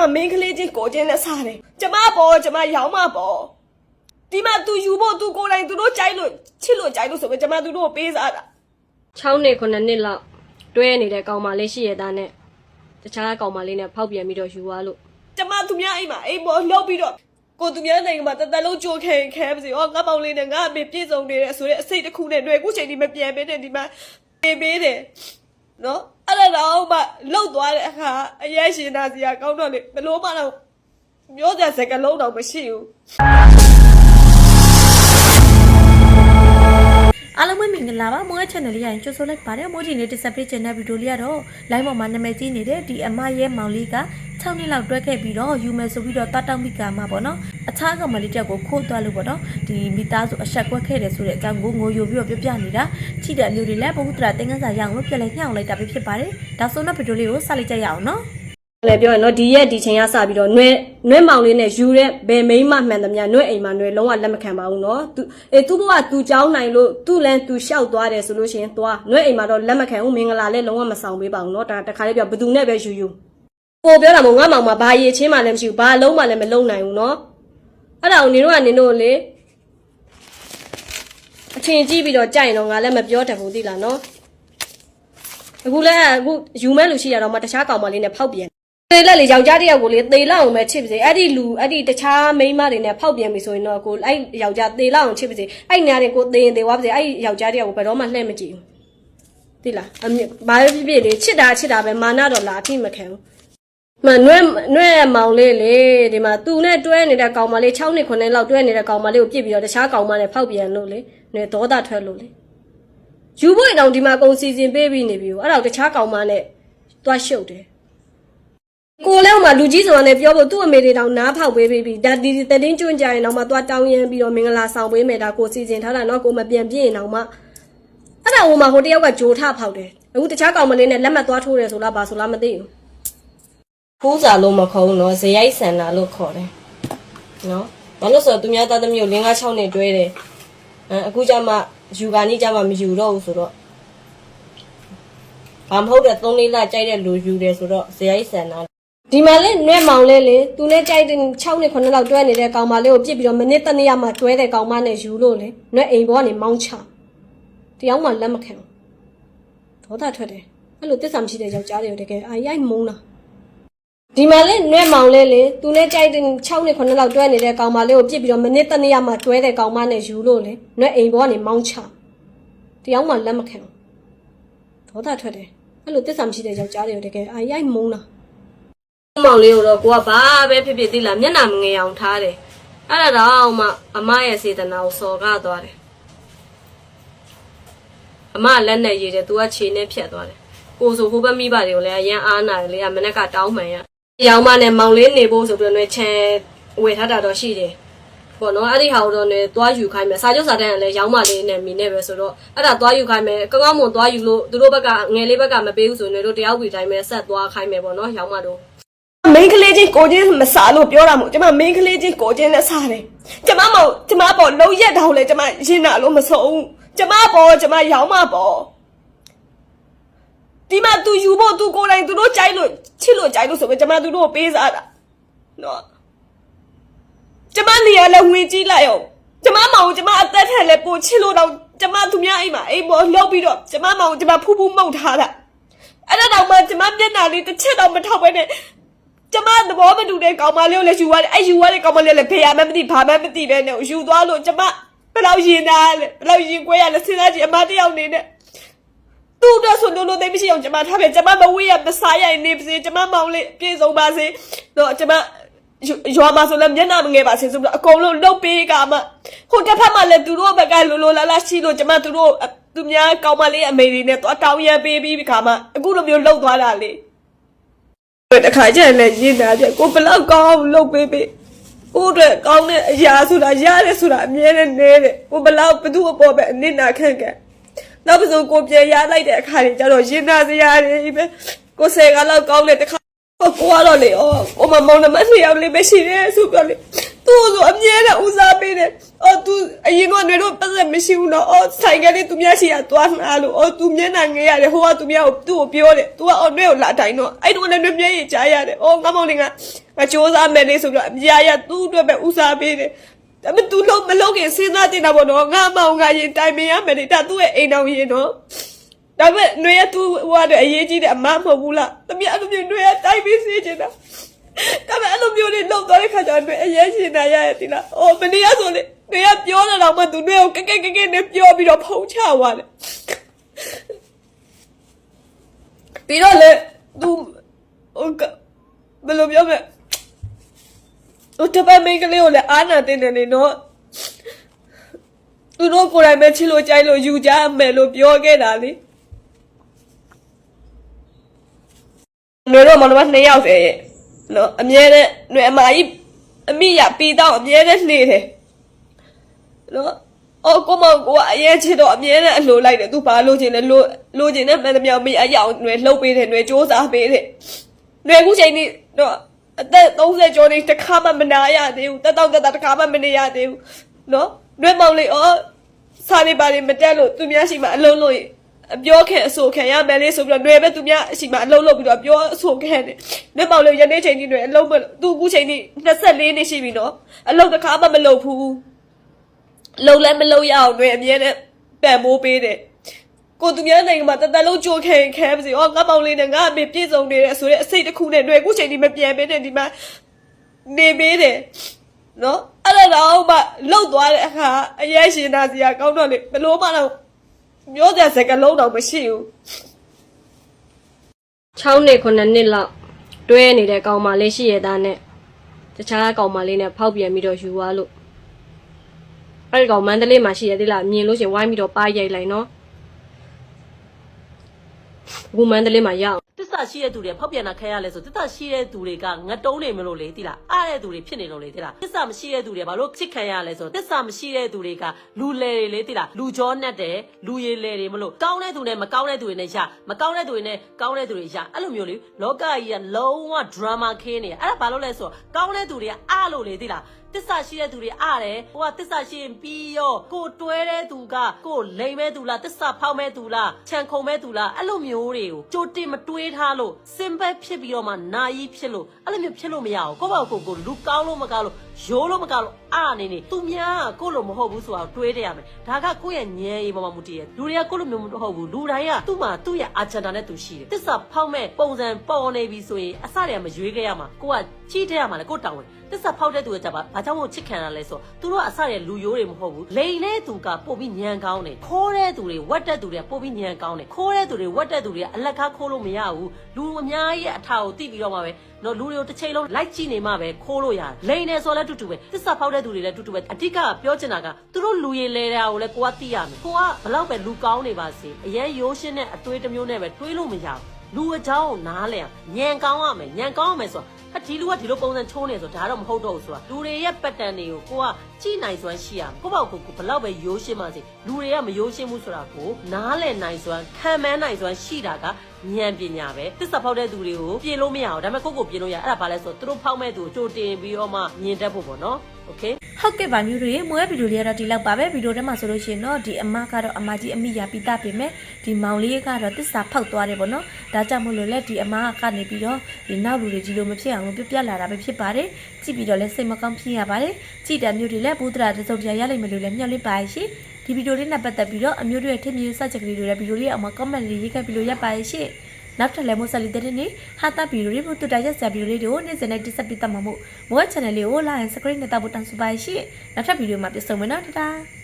မမင်းကလေးချင်းကိုချင်းနဲ့စားတယ်ကျမပေါ်ကျမရောင်းမပေါ်ဒီမှာ तू ယူဖို့ तू ကိုယ်တိုင်သူတို့ကြိုက်လို့ချစ်လို့ကြိုက်လို့ဆိုပြီးကျမသူတို့ကိုပေးစားတာ6နှစ်9နှစ်လောက်တွဲနေတဲ့ကောင်မလေးရှိရတာနဲ့တခြားကောင်မလေးနဲ့ဖောက်ပြန်ပြီးတော့ယူသွားလို့ကျမသူများအိမ်မှာအိမ်ပေါ်လှုပ်ပြီးတော့ကိုသူများနိုင်ငံမှာတသက်လုံးကြိုးခဲခဲပါစေ။ဟောငါပေါင်းလေးနဲ့ငါအမေပြည့်စုံနေတယ်ဆိုတဲ့အစိတ်တစ်ခုနဲ့တွေ့အခုချိန်ဒီမပြန်ပေးနဲ့ဒီမှာပေးပေးတယ်။နော် အဲ့ဒါတော့မှလှုပ်သွားတဲ့အခါအရေးရှင်နာစီကကောင်းတော့လေဘလို့မှတော့မျိုးစရာစကလုံးတော့မရှိဘူး။ အားလုံးပဲမင်္ဂလာပါမိုးရဲ့ channel လေးရရင်ကြိုဆိုလိုက်ပါတယ်မိုးကြီးနေတစ်ဆက်ပေးချင်တဲ့ဗီဒီယိုလေးကတော့ live ပေါ်မှာနာမည်ကြီးနေတဲ့ဒီအမရဲ့မောင်လေးက6နှစ်လောက်တွဲခဲ့ပြီးတော့ယူမယ်ဆိုပြီးတော့တတ်တောက်မိကာမှာပေါ့နော်အခြားကောင်မလေးတစ်ယောက်ကိုခိုးသွားလို့ပေါ့နော်ဒီမိသားစုအဆက်ကွက်ခဲ့တယ်ဆိုတဲ့အကြောင်းကိုငိုယိုပြီးတော့ပြောပြနေတာချိတဲ့အမျိုးတွေလည်းဘုဟုတ္တရာတင်ကန်းစာရအောင်လို့ပြန်လဲညှောင်းလိုက်တာပဲဖြစ်ပါတယ်ဒါဆိုတော့ဗီဒီယိုလေးကိုစလိုက်ကြရအောင်နော် လည်းပြောရင်တော့ဒီရက်ဒီချိန်ကစပြီးတော့နှွဲနှွဲမောင်လေးနဲ့ယူတဲ့ဘယ်မိန်းမမှန်သမျှနှွဲအိမ်မှာနှွဲလုံးဝလက်မခံပါဘူးနော်သူအေးသူ့ဘဝသူကြောင်းနိုင်လို့သူ့လန်းသူလျှောက်သွားတယ်ဆိုလို့ရှိရင်သွားနှွဲအိမ်မှာတော့လက်မခံဘူးမင်္ဂလာလည်းလုံးဝမဆောင်ပေးပါဘူးနော်ဒါတခါလေးပြောဘသူနဲ့ပဲယူယူကိုပြောတာမို့ငါမောင်မှာဘာရည်ချင်းမှလည်းမရှိဘူးဘာလုံးမှလည်းမလုံးနိုင်ဘူးနော်အဲ့ဒါကိုနင်တို့ကနင်တို့လေအချင်းကြည့်ပြီးတော့ကြိုက်တော့ငါလည်းမပြောတတ်ဘူးသိလားနော်အခုလည်းအခုယူမဲ့လူရှိရတော့မှတခြားကောင်မလေးနဲ့ဖောက်ပြန် သေလက်လေယောက်ျားတစ်ယောက်ကိုလေသေလောက်အောင်ပဲချစ်ပါစေအဲ့ဒီလူအဲ့ဒီတခြားမိန်းမတွေနဲ့ဖောက်ပြန်ပြီဆိုရင်တော့ကိုအဲ့ယောက်ျားသေလောက်အောင်ချစ်ပါစေအဲ့ညာတွေကိုသေရင်သေသွားပါစေအဲ့ယောက်ျားတစ်ယောက်ကိုဘယ်တော့မှလှည့်မကြည့်ဘူးသိလားအမြဘာပဲဖြစ်ဖြစ်လေချစ်တာချစ်တာပဲမာနတော့လာအဖြစ်မခံဘူးမနွဲနွဲမောင်လေးလေဒီမှာသူနဲ့တွဲနေတဲ့ကောင်မလေး6နှစ်9နှစ်လောက်တွဲနေတဲ့ကောင်မလေးကိုပြစ်ပြီးတော့တခြားကောင်မနဲ့ဖောက်ပြန်လို့လေနွဲဒေါသထွက်လို့လေယူဖို့ရင်တော့ဒီမှာအကုန်စီစဉ်ပေးပြီးနေပြီအဲ့တော့တခြားကောင်မနဲ့တွားရှုပ်တယ် ကိုလည်းဟိုမှာလူကြီးဆိုတာနဲ့ပြောဖို့သူ့အမေတွေတောင်နားဖောက်ပေးပြီးပြီဒါဒီတတင်းကျွန်းကြရင်တော့မှသွားတောင်းရမ်းပြီးတော့မင်္ဂလာဆောင်ပေးမယ်ဒါကိုစီစဉ်ထားတာနော်ကိုမပြန်ပြည့်ရင်တော့မှအဲ့ဒါဟိုမှာဟိုတယောက်ကဂျိုထဖောက်တယ်အခုတခြားကောင်မလေးနဲ့လက်မှတ်သွားထိုးတယ်ဆိုလားဘာဆိုလားမသိဘူးခိုးစာလို့မခေါ်ဘူးနော်ဇယိုက်ဆန်တာလို့ခေါ်တယ်နော်ဘာလို့ဆိုတော့သူများသားသမီးကို5 6နဲ့တွဲတယ်အဲအခုကျမှယူကာနီကျမှမယူတော့ဘူးဆိုတော့ဘာမဟုတ်တဲ့3လေးလကြိုက်တဲ့လူယူတယ်ဆိုတော့ဇယိုက်ဆန်တာ ဒီမှာလဲနွဲမောင်လဲလေသူနဲ့ကြိုက်တဲ့6နှစ်9နှစ်လောက်တွဲနေတဲ့ကောင်မလေးကိုပြစ်ပြီးတော့မနစ်တနေ့ရမှတွဲတဲ့ကောင်မနဲ့ယူလို့လေနွဲအိမ်ဘောကနေမောင်းချတရားမှလက်မခံဒေါသထွက်တယ်အဲ့လိုတစ္ဆာမရှိတဲ့ယောက်ျားတွေကိုတကယ်အာရိုက်မုန်းတာဒီမှာလဲနွဲမောင်လဲလေသူနဲ့ကြိုက်တဲ့6နှစ်9နှစ်လောက်တွဲနေတဲ့ကောင်မလေးကိုပြစ်ပြီးတော့မနစ်တနေ့ရမှတွဲတဲ့ကောင်မနဲ့ယူလို့လေနွဲအိမ်ဘောကနေမောင်းချတရားမှလက်မခံဒေါသထွက်တယ်အဲ့လိုတစ္ဆာမရှိတဲ့ယောက်ျားတွေကိုတကယ်အာရိုက်မုန်းတာ မောင်လေးကိုတော့ကိုကဘာပဲဖြစ်ဖြစ်သိလားမျက်နှာမငယ်အောင်ထားတယ်အဲ့ဒါတော့မှအမရဲ့စေတနာကိုစော်ကားသွားတယ်အမလက်နဲ့ရည်တယ်သူကခြေနဲ့ဖြတ်သွားတယ်ကိုဆိုဟိုဘက်မိဘတွေကိုလည်းအရန်အားနာတယ်လေအမနဲ့ကတောင်းမှန်ရရောင်မနဲ့မောင်လေးနေဖို့ဆိုပြီးတော့လည်းချဲဝယ်ထားတာတော့ရှိတယ်ပေါ့နော်အဲ့ဒီဟာကိုတော့လည်းသွားယူခိုင်းမယ်စာချုပ်စာတမ်းကလည်းရောင်းမလေးနဲ့မိနေပဲဆိုတော့အဲ့ဒါသွားယူခိုင်းမယ်ကောင်းကောင်းမွန်သွားယူလို့သူတို့ဘက်ကငယ်လေးဘက်ကမပေးဘူးဆိုရင်တို့တယောက်ပြီးတိုင်းပဲဆက်သွားခိုင်းမယ်ပေါ့နော်ရောင်းမတို့ မင်းကလေးချင်းကိုချင်းမစားလို့ပြောတာမို့ကျမမင်းကလေးချင်းကိုချင်းနဲ့စားတယ်ကျမမောင်ကျမပေါ်လုံးရက်တောင်လေကျမရင်နာလို့မဆုံးကျမပေါ်ကျမရောင်းမပေါ်ဒီမှာ तू ယူဖို့ तू ကိုယ်တိုင်သူတို့ကြိုက်လို့ချစ်လို့ကြိုက်လို့ဆိုပြီးကျမသူတို့ကိုပေးစားတာနော်ကျမနေရာလဲဝင်ကြည့်လိုက်အောင်ကျမမောင်ကျမအသက်ထက်လဲပိုချစ်လို့တော့ကျမသူများအိမ်မှာအိမ်ပေါ်လှုပ်ပြီးတော့ကျမမောင်ကျမဖူးဖူးမှုတ်ထားတာအဲ့ဒါတော့မှကျမမျက်နှာလေးတစ်ချက်တော့မထောက်ပဲနဲ့ကျမ သဘောမတူတဲ့ကောင်မလေးကိုလည်းယူရတယ်အဲ့ယူရတဲ့ကောင်မလေးလည်းဖေရမှမသိဘာမှမသိပဲနဲ့ယူသွားလို့ကျမဘယ်လောက်ရင်သားလဲဘယ်လောက်ရင်ကွဲရလဲစဉ်းစားကြည့်အမတယောက်နေနဲ့သူ့အတွက်ဆိုလို့လို့သိမရှိအောင်ကျမထားပြကျမမဝေးရမစားရနေပါစေကျမမောင်လေးပြေဆုံးပါစေတော့ကျမရွာမှာဆိုလည်းမျက်နှာမငယ်ပါစေဆိုပြီးတော့အကုန်လုံးလုတ်ပေးကမှဟိုတစ်ဖက်မှာလည်းသူတို့ဘက်ကလိုလိုလာလာရှိလို့ကျမသူတို့သူများကောင်မလေးအမေတွေနဲ့တော့တောင်းရပေးပြီးခါမှအခုလိုမျိုးလုတ်သွားတာလေ တခါကျရင်လည်းရင်းတာပြကိုဘလောက်ကောင်းလုပ်ပေးပေးကိုအတွက်ကောင်းတဲ့အရာဆိုတာရတယ်ဆိုတာအမြဲတမ်းနေတယ်ကိုဘလောက်ဘသူ့အပေါ်ပဲအနစ်နာခံခံနောက်ပစုံကိုပြန်ရလိုက်တဲ့အခါတွေကျတော့ရင်းတာစရာတွေပဲကိုဆယ်ကလောက်ကောင်းတဲ့တခါကိုကတော့လေဩကိုမမောင်နှမနှစ်ယောက်လေးပဲရှိတယ်ဆိုပြောလေသူသူ့ဆိုအမြဲတမ်းဦးစားပေးတယ်အော်သူအ ရင်ကຫນွေတို့ပတ်သက်မရှိဘူးနော်အော်ဆိုင်ကလေးသူများရှိရသွားမှာလို့အော်သူမျက်နှာငယ်ရတယ်ဟိုကသူများကိုသူ့ကိုပြောတယ်သူကအော်ຫນွေကိုလာတိုင်းတော့အဲ့တော့လည်းຫນွေမျက်ရည်ကြားရတယ်အော်ငါမောင်လေးကငါစူးစမ်းမယ်လေဆိုတော့အမြဲရသူ့အတွက်ပဲဦးစားပေးတယ်ဒါပေမဲ့ तू လုံးမလုံးခင်စဉ်းစားတင်တာပေါ့နော်ငါမောင်ငါရင်တိုင်ပင်ရမယ်လေဒါသူ့ရဲ့အိမ်တော်ရင်နော်ဒါပေမဲ့ຫນွေရသူ့ဟိုကအရေးကြီးတယ်အမမဟုတ်ဘူးလားတမီးအဲ့လိုမျိုးຫນွေရတိုင်ပြီးစီးချင်တာ ဒါပေမဲ့အဲ့လိုမျိုးလေးလောက်သွားတဲ့ခါကျတော့အရင်ရှင်နာရရတိလား။အော်မနေရဆိုလေ။ နေရပြောနေတော့မှသူတွေကိုကကကကနဲ့ပြောပြီးတော့ဖုံးချသွားတယ်။ပြီးတော့လေသူဟိုကဘယ်လိုပြောမလဲ။ဟိုတပတ်မိန်းကလေးကိုလည်းအာနာတင်တယ်လေနော်။သူတို့ကိုယ်တိုင်ပဲချစ်လို့ကြိုက်လို့ယူကြမယ်လို့ပြောခဲ့တာလေ။ငွေတော့မနမနှစ်ယောက်တည်းရဲ့နော်အမြဲတမ်းငွေအမကြီးအမိရပြီးတော့အမြဲတမ်းနေတယ် နော်အော်ကိုမောင်ကိုကအရင်ချစ်တော့အမြဲတမ်းအလိုလိုက်တယ်သူဘာလို့ချင်လဲလိုလိုချင်တဲ့မှန်သမျှမိအရအောင်ငွေလှုပ်ပေးတယ်ငွေစူးစမ်းပေးတယ်ငွေခုချိန်นี้တော့အသက်30ကျော်နေတစ်ခါမှမနာရသေးဘူးတက်တော့တက်တာတစ်ခါမှမနေရသေးဘူးနော်ငွေမောင်လေးအော်စားနေပါလေမတက်လို့သူများရှိမှအလုံးလို့ အပြောခဲ့အဆိုခံရမယ်လေဆိုပြီးတော့ຫນွေပဲသူများအရှိမအလုံးလုံးပြီးတော့ပြောအဆိုခံတယ်။နှက်မောင်လေးယနေ့ချိန်ကြီးຫນွေအလုံးမသူအခုချိန်ကြီး24နှစ်ရှိပြီနော်။အလုံးတစ်ခါမှမလုပ်ဘူး။ လုံလည်းမလုံရအောင်တွင်အမြဲတမ်းပံ့ပိုးပေးတယ်ကိုသူများနိုင်ငံမှာတသက်လုံးကြိုခဲခဲပါစေ။အော်ငါပေါင်လေးနဲ့ငါအမေပြည့်စုံနေတယ်ဆိုတဲ့အစိတ်တစ်ခုနဲ့တွေ့အခုချိန်ဒီမပြန်ပေးနဲ့ဒီမှာနေပေးတယ်။နော်အဲ့ဒါတော့မှလှုပ်သွားတဲ့အခါအယက်ရှင်သားစရာကောင်းတော့လေဘလို့မှတော့မျိုးတဲ့စကလုံးတော့မရှိဘူး။6နှစ်9နှစ်လောက်တွဲနေတဲ့ကောင်မလေးရှိရတဲ့နဲ့တခြားကောင်မလေးနဲ့ဖောက်ပြန်ပြီးတော့ယူသွားလို့ အဲ့ဒီကောင်မန္တလေးမှာရှိရသေးလားမြင်လို့ရှရင်ဝိုင်းပြီးတော့ပါရိုက်လိုက်နော်အခုမန္တလေးမှာရောက်တစ္ဆာရှိတဲ့သူတွေဖောက်ပြန်တာခံရလဲဆိုတစ္ဆာရှိတဲ့သူတွေကငတုံးနေမလို့လေတိလားအားတဲ့သူတွေဖြစ်နေလို့လေတိလားတစ္ဆာမရှိတဲ့သူတွေဘာလို့ချစ်ခံရလဲဆိုတစ္ဆာမရှိတဲ့သူတွေကလူလေတွေလေတိလားလူကြောနဲ့တဲ့လူရည်လေတွေမလို့ကောင်းတဲ့သူနဲ့မကောင်းတဲ့သူတွေနဲ့ရမကောင်းတဲ့သူတွေနဲ့ကောင်းတဲ့သူတွေရအဲ့လိုမျိုးလေလောကကြီးကလုံးဝ drama ခင်းနေအဲ့ဒါဘာလို့လဲဆိုတော့ကောင်းတဲ့သူတွေကအားလို့လေတိလား တစ္ဆာရှိတဲ့သူတွေအားတယ်ဟိုကတစ္ဆာရှိရင်ပြီးရောကိုတွဲတဲ့သူကကိုလိမ်မဲ့သူလားတစ္ဆာဖောက်မဲ့သူလားခြံခုံမဲ့သူလားအဲ့လိုမျိုးတွေကိုကြိုတင်မတွေးထားလို့စင်ဘက်ဖြစ်ပြီးတော့မှနာယီဖြစ်လို့အဲ့လိုမျိုးဖြစ်လို့မရအောင်ကိုယ့်ဘာကိုယ်ကိုလူကောင်းလို့မကောင်းလို့ရိုးလို့မကောင်းလို့အားနေနေသူများကကိုယ့်လိုမဟုတ်ဘူးဆိုတာကိုတွေးတရမယ်ဒါကကိုယ့်ရဲ့ဉာဏ်ရည်ပေါ်မှာမူတည်ရလူတွေကကိုယ့်လိုမျိုးမဟုတ်ဘူးလူတိုင်းကသူ့မှာသူ့ရဲ့အာဂျန်ဒါနဲ့သူရှိတယ်တစ္ဆာဖောက်မဲ့ပုံစံပေါ်နေပြီဆိုရင်အစတည်းကမရွေးခဲ့ရမှာကိုကကြီးတဲ့ရမှာလေကိုယ်တောင်းဝင်တစ္ဆာဖောက်တဲ့သူကကြပါဘာကြောင့်မို့ချစ်ခံရလဲဆိုတော့သူတို့ကအစရလူရိုးတွေမဟုတ်ဘူးလိန်တဲ့သူကပို့ပြီးညံကောင်းတယ်ခိုးတဲ့သူတွေဝတ်တဲ့သူတွေကပို့ပြီးညံကောင်းတယ်ခိုးတဲ့သူတွေဝတ်တဲ့သူတွေကအလက်ကားခိုးလို့မရဘူးလူအများကြီးရဲ့အထာကိုတိပြီးတော့မှပဲနော်လူတွေကိုတစ်ချိန်လုံးလိုက်ကြည့်နေမှပဲခိုးလို့ရတယ်လိန်နေဆိုလဲတူတူပဲတစ္ဆာဖောက်တဲ့သူတွေလည်းတူတူပဲအဓိကပြောချင်တာကသူတို့လူရည်လဲတာကိုလည်းကိုကသိရမယ်ကိုကဘလောက်ပဲလူကောင်းနေပါစေအရင်ရိုးရှင်းတဲ့အသွေးတစ်မျိုးနဲ့ပဲတွေးလို့မရဘူးလူအကြောင်းကိုနားလဲအောင်ညံကောင်းရမယ်ညံကောင်းရမယ်ဆိုတော့ ဟာဒီလူကဒီလိုပုံစံချိုးနေဆိုဒါတော့မဟုတ်တော့ဘူးဆိုတာလူတွေရဲ့ပတ်တန်တွေကိုကိုကကြည့်နိုင်စွမ်းရှိရမယ်ကိုပေါ့ကိုကိုဘလောက်ပဲရိုးရှင်းပါစေလူတွေကမရိုးရှင်းဘူးဆိုတာကိုနားလည်နိုင်စွမ်းခံမန်းနိုင်စွမ်းရှိတာကဉာဏ်ပညာပဲသစ္စာဖောက်တဲ့သူတွေကိုပြင်လို့မရအောင်ဒါပေမဲ့ကိုကိုပြင်လို့ရအဲ့ဒါဘာလဲဆိုတော့သူတို့ဖောက်မဲ့သူကိုကြိုတင်ပြီးတော့မှမြင်တတ်ဖို့ပေါ့နော် โอเค ဟုတ်ကဲ့ပါမျိုးတွေမွေးဗီဒီယိုလေးကတော့ဒီလောက်ပါပဲဗီဒီယိုထဲမှာဆိုလို့ရှိရင်တော့ဒီအမကတော့အမကြီးအမိရပြီးသားပြင်မဲ့ဒီမောင်လေးကတော့တစ္ဆာဖောက်သွားတယ်ပေါ့နော်ဒါကြောင့်မို့လို့လဲဒီအမကနေပြီးတော့ဒီနောက်လူတွေကြီးလိုမဖြစ်အောင်ပြပြလာတာပဲဖြစ်ပါတယ်ကြည့်ပြီးတော့လဲစိတ်မကောင်းဖြစ်ရပါတယ်ကြည့်တဲ့မျိုးတွေလဲဘုဒ္ဓရာတစုံတရာရလိမ့်မယ်လို့လဲမျှော်လင့်ပါရှိဒီဗီဒီယိုလေးနဲ့ပတ်သက်ပြီးတော့အမျိုးတွေထင်မြင်စချက်ကလေးတွေလည်းဗီဒီယိုလေးအောင်မှာ comment လေးရေးခဲ့ပြီးလို့ရပါရဲ့ရှင့် နောက်ထပ်လည်းမို့ဆက်လီတဲ့နေ့ဟာတာဗီဒီယိုလေးမို့တူတာရက်ဆရာဗီဒီယိုလေးတွေကိုနေ့စဉ်နဲ့တိဆက်ပြီးတတ်မှာမို့မို့ channel လေးကို like and subscribe နဲ့တောက်ဖို့တောင်းဆိုပါရှိနောက်ထပ်ဗီဒီယိုမှာပြန်ဆုံမယ်နော်တတား